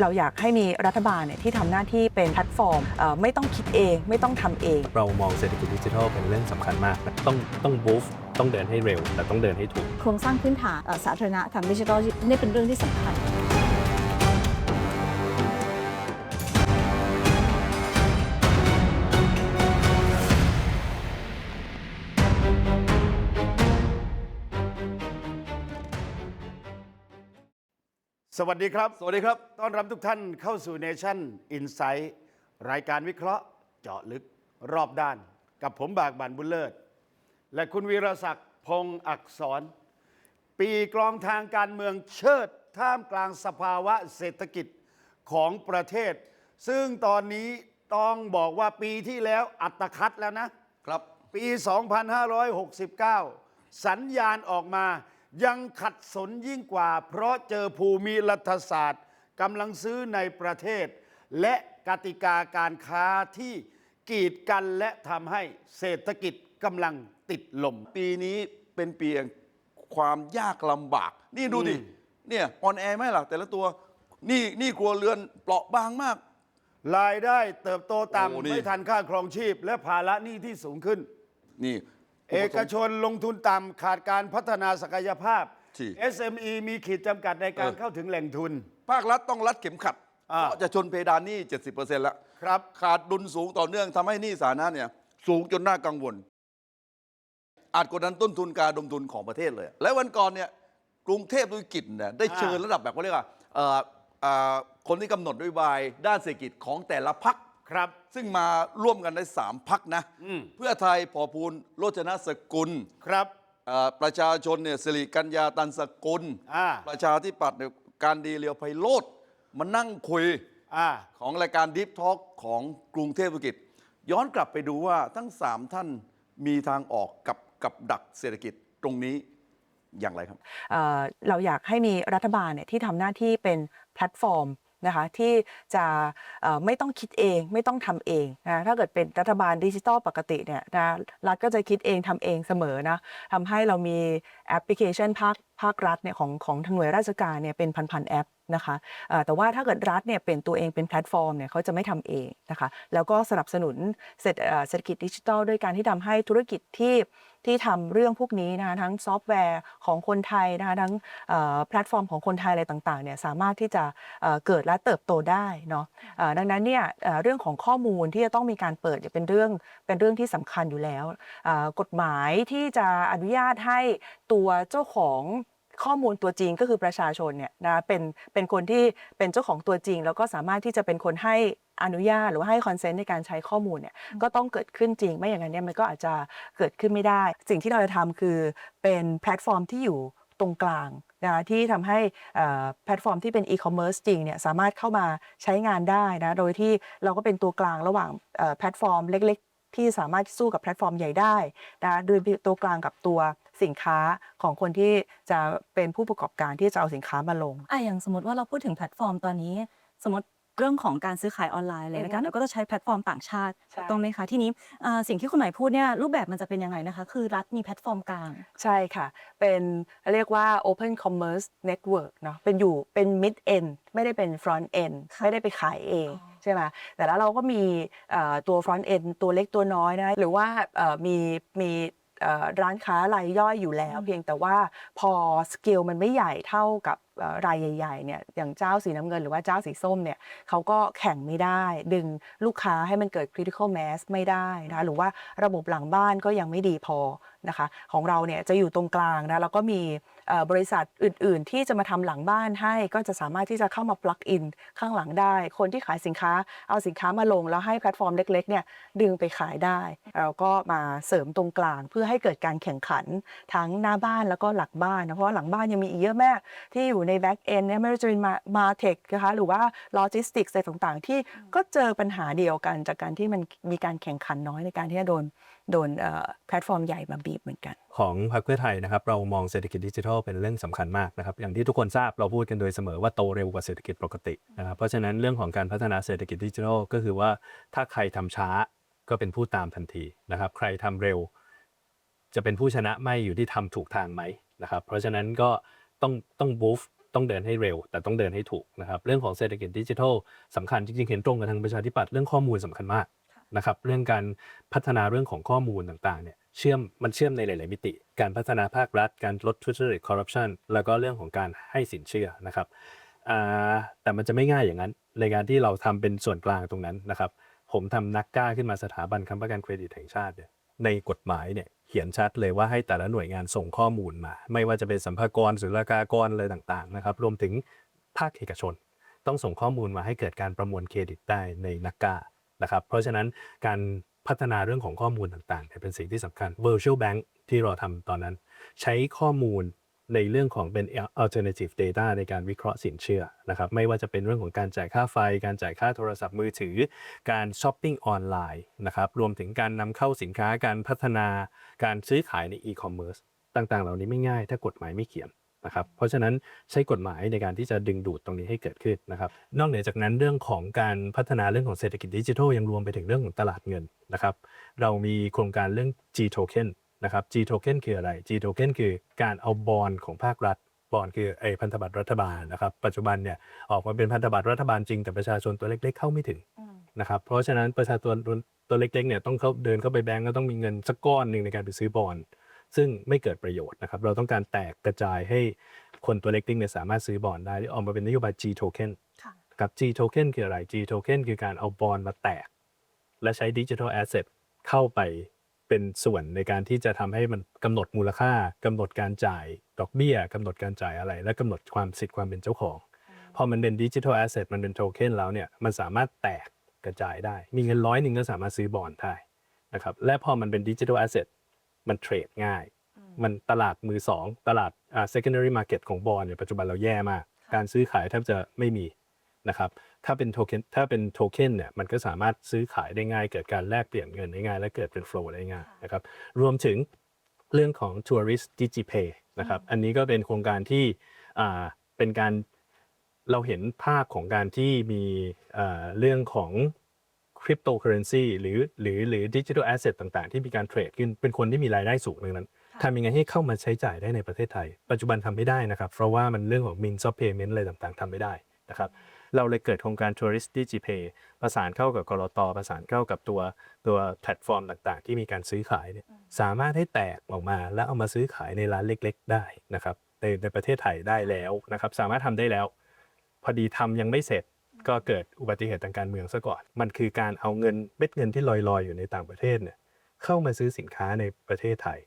เราอยากให้มีรัฐบาลเนี่ยที่ทำหน้าที่เป็นแพลตฟอร์มเอ่อไม่ต้องคิดเอง ไม่ต้องทำเอง เรามองเศรษฐกิจดิจิทัลเป็นเรื่องสำคัญมาก ต้องต้องบูฟต้องเดินให้เร็ว แต่ต้องเดินให้ถูก โครงสร้างพื้นฐานเอ่อสาธารณะทางดิจิทัลนี่เป็นเรื่องที่สำคัญ สวัสดีครับ สวัสดีครับ ต้อนรับทุกท่านเข้าสู่ Nation Insight รายการวิเคราะห์เจาะลึกรอบด้าน กับผมบากบันบุญเลิศ และคุณวีรศักดิ์พงศ์อักษร ปีกลองทางการเมืองเชิดท่ามกลางสภาวะเศรษฐกิจของประเทศ ซึ่งตอนนี้ต้องบอกว่าปีที่แล้วอัตคัดแล้วนะ ครับ ปี 2569 สัญญาณออกมา ยังขัดสนยิ่งกว่า เพราะเจอภูมิรัฐศาสตร์กำลังซื้อในประเทศ และกติกาการค้าที่กีดกันและทำให้เศรษฐกิจกำลังติดลม ปีนี้เป็นปีแห่งความยากลำบาก นี่ดูดิอืมเนี่ยออนแอร์ไหมล่ะ แต่ละตัว นี่นี่ครัวเรือนเปราะบางมาก รายได้เติบโตโอ้ต่ำนี่ไม่ทันค่าครองชีพ และภาระหนี้ที่สูงขึ้น นี่ เอกชนลงทุนต่ำขาดการพัฒนาศักยภาพ ที่ SME มีขีดจำกัดในการเออเข้าถึงแหล่งทุน ภาครัฐต้องรัดเข็มขัดอ่า เพราะจะชนเพดานหนี้70%แล้ว ครับ ขาดดุลสูงต่อเนื่องทำให้หนี้สาธารณะเนี่ยสูงจนน่ากังวล อาจกดดันต้นทุนการดมทุนของประเทศเลย และวันก่อนเนี่ยกรุงเทพธุรกิจเนี่ยได้เชิญอ่า ระดับแบบเขาเรียกว่าเอ่อเอ่อคนที่กำหนดนโยบายด้านเศรษฐกิจของแต่ละพัก ครับ ซึ่งมาร่วมกันได้สามพักนะ อืม เพื่อไทยพอพูลโรจนสกุลครับ เอ่อประชาชนเนี่ยสิริกัญญาตันสกุล อ่า ประชาธิปัตย์เนี่ยการดีเลียวไพโรธมานั่งคุย อ่า ของรายการดิฟท a l k ของกรุงเทพธุรกิจ ย้อนกลับไปดูว่าทั้ง 3 ท่านมีทางออกกับกับดักเศรษฐกิจตรงนี้อย่างไรครับ เอ่อเราอยากให้มีรัฐบาลเนี่ยที่ทำหน้าที่เป็นแพลตฟอร์ม นะคะที่จะไม่ต้องคิดเองไม่ต้องทำเองนะถ้าเกิดเป็นรัฐบาลดิจิตอลปกติเนี่ยนะรัฐก็จะคิดเองทำเองเสมอนะทำให้เรามีแอปพลิเคชันภาคภาครัฐเนี่ยของของทางหน่วยราชการเนี่ยเป็นพันๆแอป นะคะแต่ว่าถ้าเกิดรัฐเนี่ยเป็นตัวเองเป็นแพลตฟอร์มเนี่ยเขาจะไม่ทำเองนะคะแล้วก็สนับสนุนเศรษฐกิจดิจิทัลด้วยการที่ทำให้ธุรกิจที่ที่ทำเรื่องพวกนี้นะคะทั้งซอฟต์แวร์ของคนไทยนะคะทั้งแพลตฟอร์มของคนไทยอะไรต่างๆเนี่ยสามารถที่จะเกิดและเติบโตได้เนาะดังนั้นเนี่ยเรื่องของข้อมูลที่จะต้องมีการเปิดเนี่ยเป็นเรื่องเป็นเรื่องที่สำคัญอยู่แล้ว กฎหมายที่จะอนุญาตให้ตัวเจ้าของ ข้อมูลตัวจริงก็คือประชาชนเนี่ยนะเป็นเป็นคนที่เป็นเจ้าของตัวจริง แล้วก็สามารถที่จะเป็นคนให้อนุญาตหรือว่าให้คอนเซนต์ในการใช้ข้อมูลเนี่ยก็ต้องเกิดขึ้นจริง ไม่อย่างนั้นเนี่ยมันก็อาจจะเกิดขึ้นไม่ได้ สิ่งที่เราจะทำคือเป็นแพลตฟอร์มที่อยู่ตรงกลางนะที่ทำให้เอ่อแพลตฟอร์มที่เป็นอีคอมเมิร์ซจริงเนี่ยสามารถเข้ามาใช้งานได้นะโดยที่เราก็เป็นตัวกลางระหว่างเอ่อแพลตฟอร์มเล็ก ๆ ที่สามารถสู้กับแพลตฟอร์มใหญ่ได้นะโดยตัวกลางกับตัว สินค้าของคนที่จะเป็นผู้ประกอบการที่จะเอาสินค้ามาลงอะอย่างสมมติว่าเราพูดถึงแพลตฟอร์มตอนนี้ สมมติเรื่องของการซื้อขายออนไลน์เลยนะคะอือฮึเราก็จะใช้แพลตฟอร์มต่างชาติใช่ตรงไหมคะทีนี้อ่าสิ่งที่คุณหมายพูดเนี่ยรูปแบบมันจะเป็นยังไงนะคะ คือรัฐมีแพลตฟอร์มกลาง ใช่ค่ะ เป็นเรียกว่า Open Commerce Network เนาะเป็นอยู่เป็น mid end ไม่ได้เป็น front end ค่ะไม่ได้ไปขายเองอ๋อใช่ไหมแต่แล้วเราก็มีเอ่อตัว front end ตัวเล็กตัวน้อยนะหรือว่าเอ่อมีมีเอ่อ ร้านค้ารายย่อยอยู่แล้ว เพียงแต่ว่าพอสเกลมันไม่ใหญ่เท่ากับเอ่อรายใหญ่ๆเนี่ยอย่างเจ้าสีน้ำเงินหรือว่าเจ้าสีส้มเนี่ยเขาก็แข่งไม่ได้ ดึงลูกค้าให้มันเกิด critical mass ไม่ได้นะคะหรือว่าระบบหลังบ้านก็ยังไม่ดีพอนะคะ ของเราเนี่ยจะอยู่ตรงกลางนะแล้วก็มีเอ่อ บริษัทอื่น ๆ ที่จะมาทำหลังบ้านให้ก็จะสามารถที่จะเข้ามา plug in ข้างหลังได้ คนที่ขายสินค้าเอาสินค้ามาลง แล้วให้แพลตฟอร์มเล็ก ๆ เนี่ยดึงไปขายได้เราก็มาเสริมตรงกลางเพื่อให้เกิดการแข่งขันทั้งหน้าบ้านแล้วก็หลังบ้านนะเพราะว่าหลังบ้านยังมีอีกเยอะมากที่อยู่ใน back end เนี่ยไม่ว่าจะเป็นมาเทคนะคะหรือว่าโลจิสติกส์อะไรต่าง ๆ ที่ก็เจอปัญหาเดียวกันจากการที่มันมีการแข่งขันน้อยในการที่จะโดน โดนแพลตฟอร์มใหญ่มาบีบเหมือนกัน ของพรรคเพื่อไทยนะครับเรามองเศรษฐกิจดิจิทัลเป็นเรื่องสำคัญมากนะครับอย่างที่ทุกคนทราบเราพูดกันโดยเสมอว่าโตเร็วกว่าเศรษฐกิจปกตินะครับเพราะฉะนั้นเรื่องของการพัฒนาเศรษฐกิจดิจิทัลก็คือว่าถ้าใครทำช้าก็เป็นผู้ตามทันทีนะครับใครทำเร็ว จะเป็นผู้ชนะไม่อยู่ที่ทำถูกทางไหมนะครับเพราะฉะนั้นก็ต้องต้องบูฟต้องเดินให้เร็ว แต่ต้องเดินให้ถูกนะครับเรื่องของเศรษฐกิจดิจิทัลสำคัญจริงๆเห็นตรงกับทางประชาธิปัตย์เรื่องข้อมูลสำคัญมาก นะครับเรื่องการพัฒนาเรื่องของข้อมูลต่างๆเนี่ยเชื่อมมันเชื่อมในหลาย ๆ มิติ การพัฒนาภาครัฐ การลดทุจริตคอร์รัปชันแล้วก็เรื่องของการให้สินเชื่อนะครับแต่มันจะไม่ง่ายอย่างนั้น ในการที่เราทำเป็นส่วนกลางตรงนั้นนะครับ ผมทำนักกล้าขึ้นมาสถาบันค้ำประกันเครดิตแห่งชาติเนี่ยในกฎหมายเนี่ยเขียนชัดเลยว่าให้แต่ละหน่วยงานส่งข้อมูลมา ไม่ว่าจะเป็นสัมภากรศุลกากรอะไรต่าง ๆ นะครับ รวมถึงภาคเอกชน ต้องส่งข้อมูลมาให้เกิดการประมวลเครดิตได้ในนักกล้า นะครับ เพราะฉะนั้นการพัฒนาเรื่องของข้อมูลต่างๆเป็นสิ่งที่สำคัญ virtual bank ที่เราทำตอนนั้น ใช้ข้อมูลในเรื่องของเป็น alternative data ในการวิเคราะห์สินเชื่อนะครับไม่ว่าจะเป็นเรื่องของการจ่ายค่าไฟ การจ่ายค่าโทรศัพท์มือถือ การช้อปปิ้งออนไลน์นะครับรวมถึงการนำเข้าสินค้าการพัฒนาการซื้อขายใน e-commerce ต่างๆ เหล่านี้ไม่ง่ายถ้ากฎหมายไม่เขียน นะครับเพราะฉะนั้นใช้กฎหมายในการที่จะดึงดูดตรงนี้ให้เกิดขึ้นนะครับนอกเหนือจากนั้นเรื่องของการพัฒนาเรื่องของเศรษฐกิจดิจิทัลยังรวมไปถึงเรื่องของตลาดเงินนะครับเรามีโครงการเรื่อง G token นะครับ G token คืออะไร G token คือการเอาบอลของภาครัฐบอลคือไอ้พันธบัตรรัฐบาลนะครับปัจจุบันเนี่ยออกมาเป็นพันธบัตรรัฐบาลจริงแต่ประชาชนตัวเล็กๆเข้าไม่ถึงนะครับเพราะฉะนั้นประชาชนตัวตัวเล็กๆเนี่ยต้องเข้าเดินเข้าไปแบงก์ก็ต้องมีเงินสักก้อนหนึ่งในการไปซื้อบอล ซึ่งไม่เกิดประโยชน์นะครับ เราต้องการแตกกระจายให้คนตัวเล็กๆเนี่ยสามารถซื้อบอลได้ออกมาเป็นนโยบาย G token ค่ะกับ G token คืออะไร G token คือการเอาบอลมาแตก และใช้ดิจิทัลแอสเซทเข้าไปเป็นส่วนในการที่จะทำให้มันกำหนดมูลค่ากำหนดการจ่ายดอกเบี้ยกำหนดการจ่ายอะไร และกำหนดความสิทธิ์ความเป็นเจ้าของ พอมันเป็นดิจิทัลแอสเซทมันเป็นโทเค็นแล้วเนี่ยมันสามารถแตกกระจายได้ มีเงินร้อยหนึ่งก็สามารถซื้อบอลได้นะครับและพอมันเป็นดิจิทัลแอสเซท มันเทรดง่าย มันตลาดมือสองตลาดอ่า secondary market ของบอลเนี่ยปัจจุบันเราแย่มาก การซื้อขายแทบจะไม่มีนะครับถ้าเป็นโทเค็นถ้าเป็นโทเค็นเนี่ยมันก็สามารถซื้อขายได้ง่าย เกิดการแลกเปลี่ยนเงินได้ง่าย และเกิดเป็นโฟลว์ได้ง่ายนะครับรวมถึงเรื่องของ tourist digipay นะครับอันนี้ก็เป็นโครงการที่อ่าเป็นการเราเห็นภาพของการที่มีเอ่อเรื่องของ คริปโตเคอเรนซีหรือหรือหรือดิจิทัลแอสเซทต่างๆ ที่มีการเทรดขึ้นเป็นคนที่มีรายได้สูงดังนั้นทำยังไงให้เข้ามาใช้จ่ายได้ในประเทศไทย ปัจจุบันทำไม่ได้นะครับ เพราะว่ามันเรื่องของ means of payment อะไรต่างๆทำไม่ได้นะครับเราเลยเกิดโครงการ Tourist DigiPay ประสานเข้ากับกรตประสานเข้ากับตัวตัวแพลตฟอร์มต่างๆ ที่มีการซื้อขายเนี่ยสามารถให้แตกออกมาแล้วเอามาซื้อขายในร้านเล็ก ๆ ได้นะครับในในประเทศไทยได้แล้วนะครับสามารถทำได้แล้ว พอดีทำยังไม่เสร็จ ก็เกิดอุบัติเหตุทางการเมืองซะก่อน มันคือการเอาเงินเม็ดเงินที่ลอยๆ อยู่ในต่างประเทศเนี่ยเข้ามาซื้อสินค้าในประเทศไทย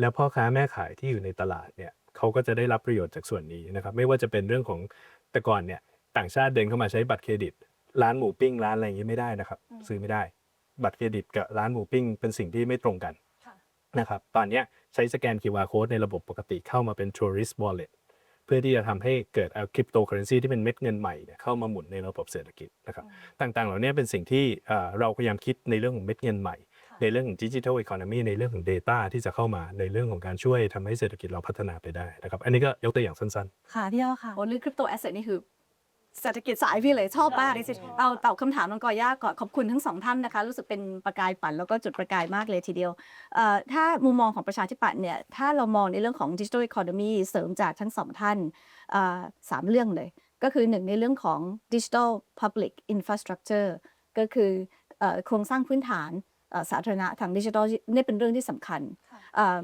แล้วพ่อค้าแม่ขายที่อยู่ในตลาดเนี่ยเขาก็จะได้รับประโยชน์จากส่วนนี้นะครับ ไม่ว่าจะเป็นเรื่องของแต่ก่อนเนี่ยต่างชาติเดินเข้ามาใช้บัตรเครดิต ร้านหมูปิ้งร้านอะไรอย่างนี้ไม่ได้นะครับ ซื้อไม่ได้ บัตรเครดิตกับร้านหมูปิ้งเป็นสิ่งที่ไม่ตรงกันนะครับตอนเนี้ยใช้สแกน QR code ในระบบปกติเข้ามาเป็น tourist wallet เพื่อที่จะทำให้เกิดเอาคริปโตเคอเรนซีที่เป็นเม็ดเงินใหม่เนี่ยเข้ามาหมุนในระบบเศรษฐกิจนะครับต่างๆ เหล่านี้เป็นสิ่งที่เอ่อเราพยายามคิดในเรื่องของเม็ดเงินใหม่ ในเรื่องของดิจิทัลอีโคโนมีในเรื่องของ Data ที่จะเข้ามาในเรื่องของการช่วยทำให้เศรษฐกิจเราพัฒนาไปได้นะครับอันนี้ก็ยกตัวอย่างสั้นๆ ค่ะพี่อ้อค่ะโอ้เรื่องคริปโตแอสเซทนี่คือ เศรษฐกิจสายพี่เลยชอบมากเอาตอบคำถามน้องกอย่าก่อนขอบคุณทั้งสองท่านนะคะ รู้สึกเป็นประกายฝันแล้วก็จุดประกายมากเลยทีเดียวเอ่อถ้ามุมมองของประชาธิปัตย์เนี่ยถ้าเรามองในเรื่องของดิจิทัลอีโคโนมีเสริมจากทั้งสองท่านเอ่อสามเรื่องเลย ก็คือหนึ่งในเรื่องของดิจิทัลพับลิกอินฟราสตรักเจอร์ก็คือเอ่อโครงสร้างพื้นฐานเอ่อสาธารณะทางดิจิทัลนี่เป็นเรื่องที่สำคัญ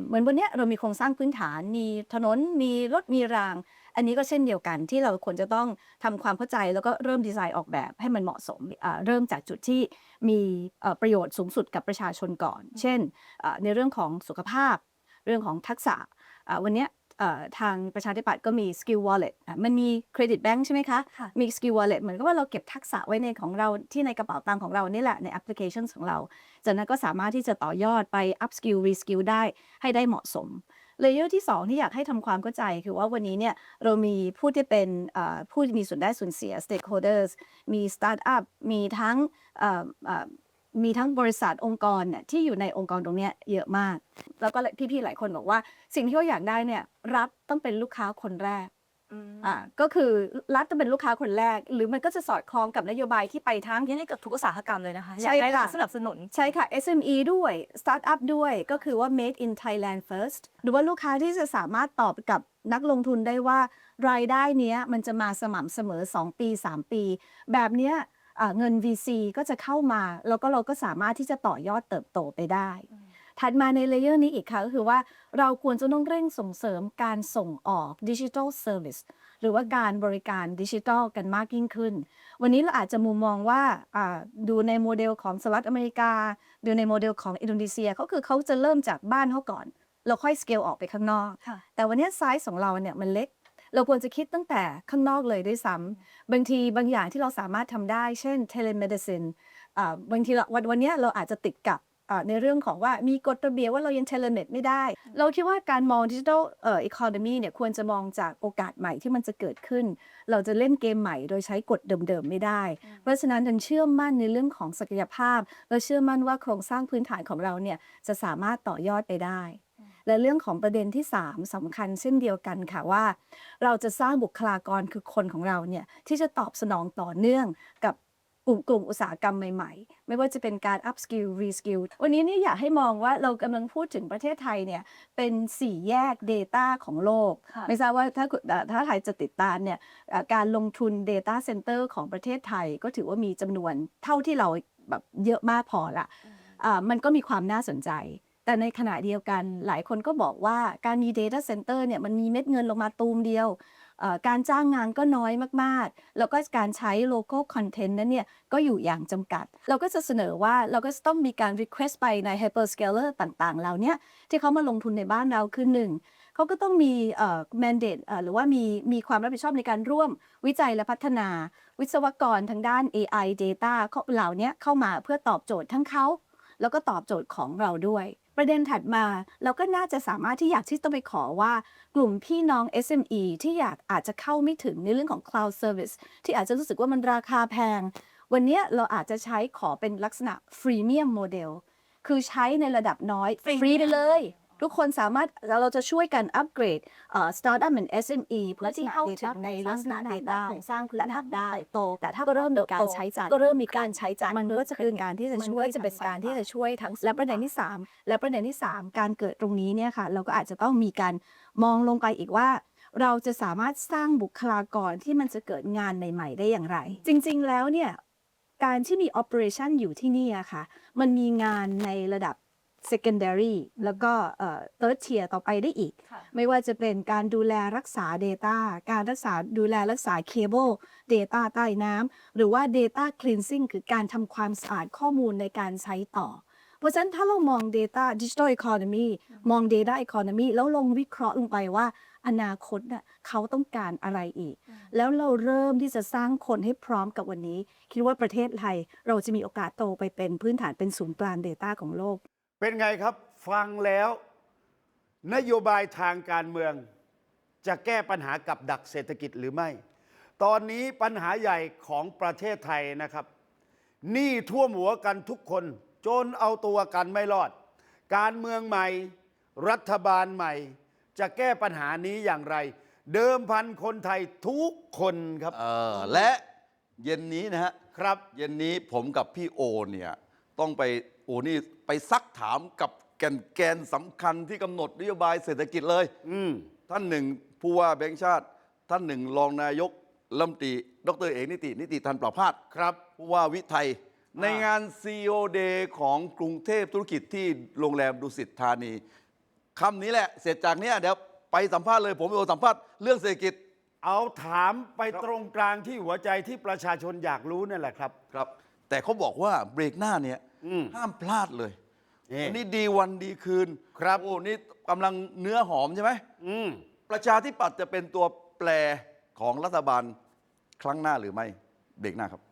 เหมือนวันเนี้ยเรามีโครงสร้างพื้นฐาน มีถนน มีรถ มีราง อันนี้ก็เช่นเดียวกันที่เราควรจะต้องทำความเข้าใจแล้วก็เริ่มดีไซน์ออกแบบให้มันเหมาะสม เริ่มจากจุดที่มีประโยชน์สูงสุดกับประชาชนก่อน เช่น ในเรื่องของสุขภาพ เรื่องของทักษะวันเนี้ย ทางประชาธิปัตย์ก็มี skill wallet อะมันมีเครดิตแบงค์ใช่ไหมคะค่ะมี skill wallet เหมือนกับว่าเราเก็บทักษะไว้ในของเราที่ในกระเป๋าตังค์ของเรานี่แหละในแอปพลิเคชันของเรา จากนั้นก็สามารถที่จะต่อยอดไป up skill re skill ได้ให้ได้เหมาะสมเลเยอร์ที่ 2 ที่อยากให้ทำความเข้าใจ คือว่าวันนี้เนี่ยเรามีผู้ที่เป็นเอ่อผู้ที่มีส่วนได้ส่วนเสีย stakeholders มี startup มีทั้งเอ่อเอ่อ มีทั้งบริษัทองค์กรเนี่ยที่อยู่ในองค์กรตรงเนี้ยเยอะมาก แล้วก็พี่ๆหลายคนบอกว่า สิ่งที่เขาอยากได้เนี่ยรัฐต้องเป็นลูกค้าคนแรกอ่าก็คือรัฐจะเป็นลูกค้าคนแรก หรือมันก็จะสอดคล้องกับนโยบายที่ไปทั้งยังให้กับทุกอุตสาหกรรมเลยนะคะใช่อยากได้รัค่ะฐสนับสนุนใช่ค่ะ SME ด้วย Startup ด้วยก็คือว่า made in Thailand first หรือว่าลูกค้าที่จะสามารถตอบกับนักลงทุนได้ว่ารายได้เนี้ยมันจะมาสม่ำเสมอ 2 ปี 3 ปี แบบเนี้ยอ่า เงิน VC ก็จะเข้ามา แล้วก็เราก็สามารถที่จะต่อยอดเติบโตไปได้ ถัดมาในเลเยอร์นี้อีกค่ะก็คือว่าเราควรจะต้องเร่งส่งเสริมการส่งออกดิจิทัลเซอร์วิสหรือว่าการบริการดิจิทัลกันมากยิ่งขึ้น วันนี้เราอาจจะมุมมองว่าอ่าดูในโมเดลของสหรัฐอเมริกา ดูในโมเดลของอินโดนีเซียก็คือเขาจะเริ่มจากบ้านเขาก่อน แล้วค่อยสเกลออกไปข้างนอกค่ะแต่วันนี้ไซส์ของเราเนี่ยมันเล็ก เราควรจะคิดตั้งแต่ข้างนอกเลยด้วยซ้ำบางทีบางอย่างที่เราสามารถทำได้ เช่น telemedicine อ่าบางทีเราวันวันเนี้ยเราอาจจะติดกับอ่าในเรื่องของว่ามีกฎระเบียบว่าเรายัง telemed ไม่ได้ เราคิดว่าการมองดิจิทัลเอ่อ economy เนี่ยควรจะมองจากโอกาสใหม่ที่มันจะเกิดขึ้น เราจะเล่นเกมใหม่โดยใช้กฎเดิมๆไม่ได้ เพราะฉะนั้นดันเชื่อมั่นในเรื่องของศักยภาพ และเชื่อมั่นว่าโครงสร้างพื้นฐานของเราเนี่ยจะสามารถต่อยอดไปได้ และเรื่องของประเด็นที่ 3สำคัญเช่นเดียวกันค่ะว่า เราจะสร้างบุคลากรคือคนของเราเนี่ยที่จะตอบสนองต่อเนื่องกับกลุ่มกลุ่มอุตสาหกรรมใหม่ๆ ไม่ว่าจะเป็นการ up skill re skill วันนี้เนี่ยอยากให้มองว่าเรากำลังพูดถึงประเทศไทยเนี่ยเป็นสี่แยก Data ของโลกค่ะไม่ทราบว่าถ้าคุณเอ่อถ้าไทยจะติดตามเนี่ยเอ่อการลงทุน Data Center ของประเทศไทยก็ถือว่ามีจำนวนเท่าที่เราแบบเยอะมากพอละอ่ามันก็มีความน่าสนใจ แต่ในขณะเดียวกันหลายคนก็บอกว่าการมี Data Center เนี่ยมันมีเม็ดเงินลงมาตูมเดียวเอ่อการจ้างงานก็น้อยมากๆ แล้วก็การใช้ local content นั้นเนี่ยก็อยู่อย่างจำกัด เราก็จะเสนอว่าเราก็จะต้องมีการ request ไปใน hyperscaler ต่างๆเหล่าเนี้ยที่เขามาลงทุนในบ้านเราคือหนึ่งเขาก็ต้องมีเอ่อ mandate เอ่อหรือว่ามีมีความรับผิดชอบในการร่วมวิจัยและพัฒนา วิศวกรทางด้าน AI data เขาเหล่านี้เข้ามาเพื่อตอบโจทย์ทั้งเขาแล้วก็ตอบโจทย์ของเราด้วย ประเด็นถัดมาเราก็น่าจะสามารถที่อยากที่ต้องไปขอว่า กลุ่มพี่น้อง SME ที่อยากอาจจะเข้าไม่ถึงในเรื่องของ cloud service ที่อาจจะรู้สึกว่ามันราคาแพง วันเนี้ยเราอาจจะใช้ขอเป็นลักษณะ freemium model คือใช้ในระดับน้อย ฟรีไปเลย ทุกคนสามารถเราจะช่วยกันอัปเกรดเอ่อ startup and SME เพื่อที่เข้าถึงในลักษณะ data สร้างและทับได้โต แต่ถ้าก็เริ่มมีการใช้จ่ายก็เริ่มมีการใช้จ่ายมันก็จะเป็นการที่จะช่วยจะเป็นการที่จะช่วยทั้งและประเด็นที่ 3 และประเด็นที่ 3 การเกิดตรงนี้เนี่ยค่ะเราก็อาจจะต้องมีการมองลงไปอีกว่าเราจะสามารถสร้างบุคลากรที่มันจะเกิดงานใหม่ ๆ ได้อย่างไร จริง ๆ แล้วเนี่ยการที่มี operation อยู่ที่นี่อะค่ะ มันมีงานในระดับ secondary แล้วก็เอ่อ third tier ต่อไปได้อีก ค่ะ ไม่ว่าจะเป็นการดูแลรักษา Data การรักษาดูแลรักษา Cable Data ใต้น้ำหรือว่า Data Cleansing คือการทำความสะอาดข้อมูลในการใช้ต่อ เพราะฉะนั้นถ้าเรามอง Data Digital Economy มอง Data Economy แล้วลงวิเคราะห์ลงไปว่า อนาคตน่ะเขาต้องการอะไรอีก แล้วเราเริ่มที่จะสร้างคนให้พร้อมกับวันนี้ คิดว่าประเทศไทยเราจะมีโอกาสโตไปเป็นพื้นฐานเป็นศูนย์กลาง Data ของโลก เป็นไงครับฟังแล้วนโยบายทางการเมือง จะแก้ปัญหากับดักเศรษฐกิจหรือไม่ ตอนนี้ปัญหาใหญ่ของประเทศไทยนะครับหนี้ท่วมหัวกันทุกคน จนเอาตัวกันไม่รอด การเมืองใหม่ รัฐบาลใหม่ จะแก้ปัญหานี้อย่างไร เดิมพันคนไทยทุกคนครับเออและเย็นนี้นะฮะครับ เย็นนี้ผมกับพี่โอเนี่ยต้องไป โอนี่ไปซักถามกับแกนแกนสำคัญที่กำหนดนโยบายเศรษฐกิจเลย อืม ท่านหนึ่งผู้ว่าแบงค์ชาติ ท่านหนึ่งรองนายกรัฐมนตรีดรเอกนิติ นิติทันประพาสครับผู้ว่าวิไทย ในงาน CEO Day ของกรุงเทพธุรกิจที่โรงแรมดุสิตธานีคำนี้แหละเสร็จจากเนี้ยเดี๋ยวไปสัมภาษณ์เลย ผมจะสัมภาษณ์เรื่องเศรษฐกิจ เอาถามไปตรงกลางที่หัวใจที่ประชาชนอยากรู้นั่นแหละครับ ครับแต่เขาบอกว่าเบรกหน้าเนี่ยอืม ห้ามพลาดเลยนี่วันนี้ดีวันดีคืน ครับโอ้นี่กำลังเนื้อหอมใช่ไหมอืมประชาธิปัตย์จะเป็นตัวแปรของรัฐบาลครั้งหน้าหรือไม่เบรกหน้าครับ